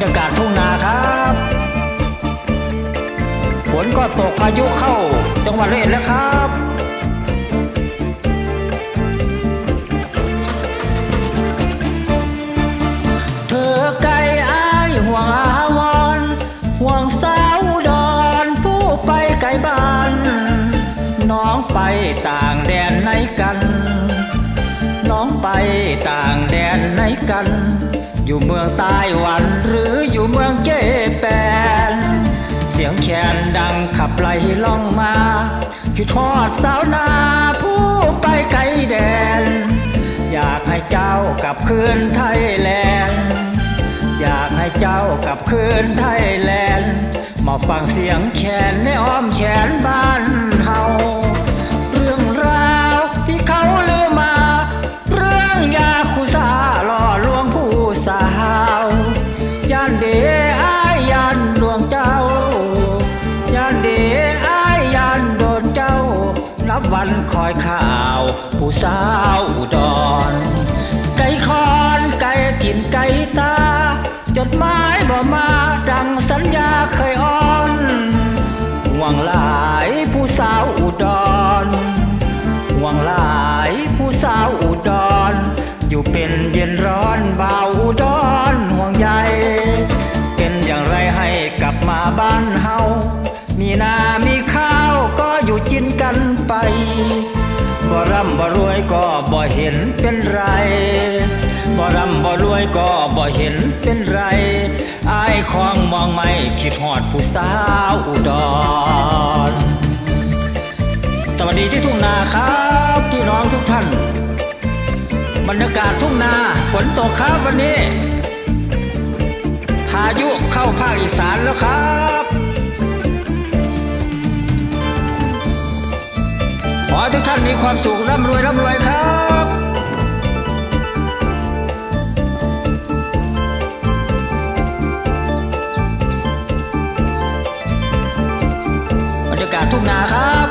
รยากาศทุ่งนาครับ ฝนก็ตกพายุเข้าจังหวัดร้อยแล้วครับ เธอไกลอายห่วงอาวรห่วงสาวดอนผู้ไปไกลบ้าน น้องไปต่างแดนไหนกัน น้องไปต่างแดนไหนกัน อยู่เมืองไต้วันหรืออยู่เมืองเจแปน เสียงแคนดังขับไล่ล่องมาคิดทอดสาวนาผู้ไปไกลแดน อยากให้เจ้ากลับคืนไทยแลนด์อยากให้เจ้ากลับคืนไทยแลนด์มาฟังเสียงแคนในอ้อมแขนบ้านเฮา นับวันคอยข่าว ผู้สาวอุดร ไก่คอนไก่ถิ่นไก่ตา จดหมายบ่มาดังสัญญาเคยอ้อนห่วงหลายผู้สาวอุดรห่วงหลายผู้สาวอุดร อยู่เป็นเย็นร้อนบ่าวอุดรห่วงใยเป็นอย่างไรให้กลับมาบ้านเฮามีนามี อยู่กินกันไป บ่ร่ำบ่รวยก็บ่เห็นเป็นไร บ่ร่ำบ่รวยก็บ่เห็นเป็นไรอายของมองไม่คิดหอดผู้สาวอุดร สวัสดีที่ทุ่งนาครับพี่น้องทุกท่าน บรรยากาศทุ่งนาฝนตกครับวันนี้พายุเข้าภาคอีสานแล้วครับ ให้ทุกท่านมีความสุขร่ำรวยร่ำรวยครับบรรยากาศทุ่งนาครับ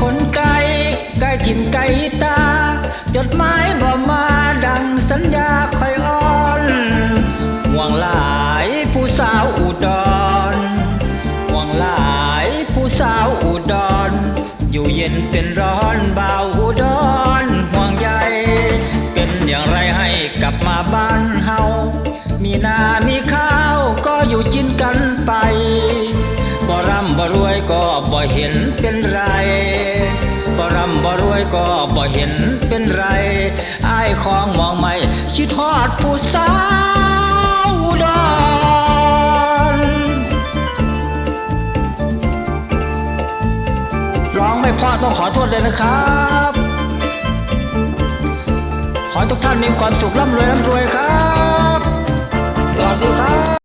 คนไกลไกลถิ่นไกลตา จดหมายบ่มาดังสัญญาคอยอ้อนห่วงหลายผู้สาว นเป็นร้อนบ่าวอุดรห่วงใยเป็นอย่างไรให้กลับมาบ้านเฮา มีนามีข้าวก็อยู่กินกันไปบ่ร่ำบ่รวยก็บ่เห็นเป็นไรบ่ร่ำบ่รวยก็บ่เห็นเป็นไรอายของมองไม่คิดทอดผู้สาว ร้องไม่เพราะต้องขอโทษเลยนะครับ ขอให้ทุกท่านมีความสุขร่ำรวยร่ำรวยครับสวัสดีครับ